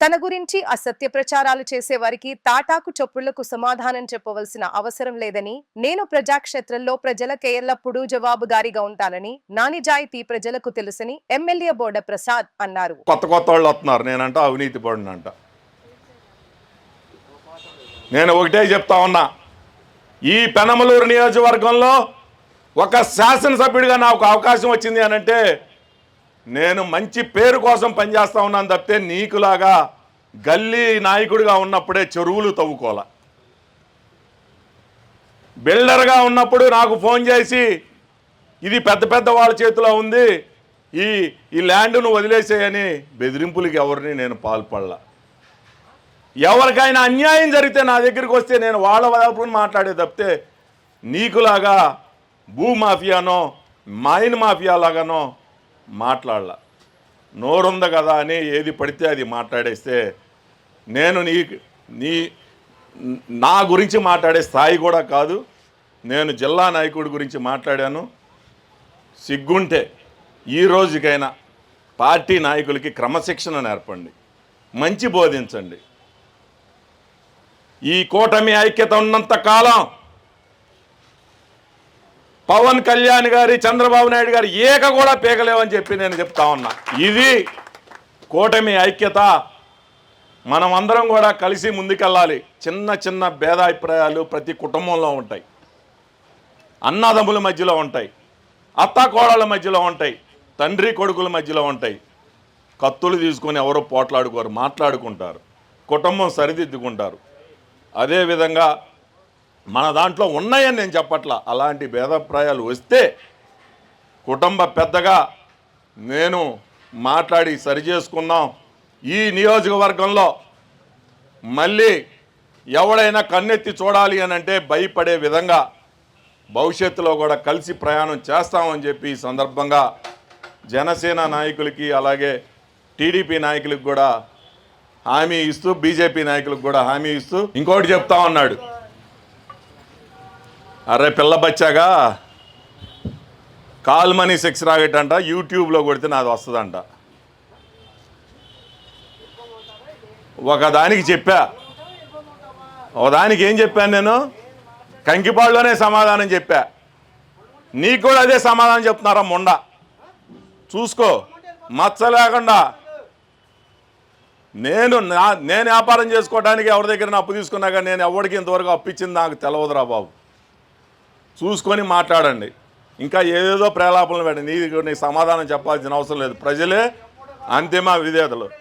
తన గురించి అసత్య ప్రచారాలు చేసేవారికి తాటాకు చొప్పుళ్ళకు సమాధానం చెప్పవలసిన అవసరం లేదని నేను ప్రజాక్షేత్రంలో ప్రజలకే ఎల్లప్పుడూ జవాబుదారీగా ఉంటానని నా నిజాయితీ ప్రజలకు తెలుసని ఎమ్మెల్యే బోడ ప్రసాద్ అన్నారు. కొత్త కొత్త వాళ్ళు వస్తున్నారు. నేనంట అవినీతి పడినంట నేను ఒకటే చెప్తా ఉన్నా. ఈ పెనమలూరు నియోజకవర్గంలో ఒక శాసనసభ్యుడిగా నాకు అవకాశం వచ్చింది అనంటే నేను మంచి పేరు కోసం పనిచేస్తా ఉన్నాను తప్పితే నీకులాగా గల్లీ నాయకుడిగా ఉన్నప్పుడే చెరువులు తవ్వుకోలే బిల్డర్గా ఉన్నప్పుడు నాకు ఫోన్ చేసి ఇది పెద్ద పెద్ద వాళ్ళ చేతిలో ఉంది ఈ ఈ ల్యాండ్ను వదిలేసేయని బెదిరింపులకి ఎవరిని నేను పాల్పడలా. ఎవరికైనా అన్యాయం జరిగితే నా దగ్గరికి వస్తే నేను వాళ్ళ వైపుని మాట్లాడే తప్పితే నీకులాగా భూ మాఫియానో మైన్ మాఫియా లాగానో మాట్లాడాల. నోరుంద కదా అని ఏది పడితే అది మాట్లాడేస్తే నేను నీ నీ నా గురించి మాట్లాడే స్థాయి కూడా కాదు నేను జిల్లా నాయకుడి గురించి మాట్లాడాను. సిగ్గుంటే ఈ రోజుకైనా పార్టీ నాయకులకి క్రమశిక్షణ నేర్పండి మంచి బోధించండి. ఈ కూటమి ఐక్యత ఉన్నంత కాలం పవన్ కళ్యాణ్ గారి చంద్రబాబు నాయుడు గారి ఏక కూడా పీకలేవని చెప్పి నేను చెప్తా ఉన్నా. ఇది కూటమి ఐక్యత. మనం అందరం కూడా కలిసి ముందుకెళ్ళాలి. చిన్న చిన్న భేదాభిప్రాయాలు ప్రతి కుటుంబంలో ఉంటాయి. అన్నదమ్ముల మధ్యలో ఉంటాయి. అత్త కోడళ్ళ మధ్యలో ఉంటాయి. తండ్రి కొడుకుల మధ్యలో ఉంటాయి. కత్తులు తీసుకొని ఎవరో పోట్లాడుకోరు మాట్లాడుకుంటారు. కుటుంబం సరిదిద్దుకుంటారు. అదేవిధంగా మన దాంట్లో ఉన్నాయని నేను చెప్పట్లా. అలాంటి భేదాభిప్రాయాలు వస్తే కుటుంబ పెద్దగా నేను మాట్లాడి సరి ఈ నియోజకవర్గంలో మళ్ళీ ఎవడైనా కన్నెత్తి చూడాలి అని అంటే భయపడే విధంగా భవిష్యత్తులో కూడా కలిసి ప్రయాణం చేస్తామని చెప్పి ఈ సందర్భంగా జనసేన నాయకులకి అలాగే టీడీపీ నాయకులకు కూడా హామీ ఇస్తూ బీజేపీ నాయకులకు కూడా హామీ ఇస్తూ ఇంకోటి చెప్తా ఉన్నాడు. అరే పిల్ల బచ్చాగా. కాల్ మనీ సెక్స్ రాకెట్ అంట యూట్యూబ్లో కొడితే నాది వస్తుందంట. ఒకదానికి చెప్పా. ఒకదానికి ఏం చెప్పాను నేను? కంకిపాడులోనే సమాధానం చెప్పా. నీకు కూడా అదే సమాధానం చెప్తున్నారా మొండ? చూసుకో మచ్చ లేకుండా. నేను నా నేను వ్యాపారం చేసుకోవడానికి ఎవరి దగ్గర అప్పు తీసుకున్నాక నేను ఎవరికి ఇంతవరకు అప్పు ఇచ్చింది నాకు తెలవదురా బాబు. చూసుకొని మాట్లాడండి. ఇంకా ఏదేదో ప్రేలాపనలు పెట్టండి. నీకు నీకు సమాధానం చెప్పాల్సిన అవసరం లేదు. ప్రజలే అంతిమ విధేతలు.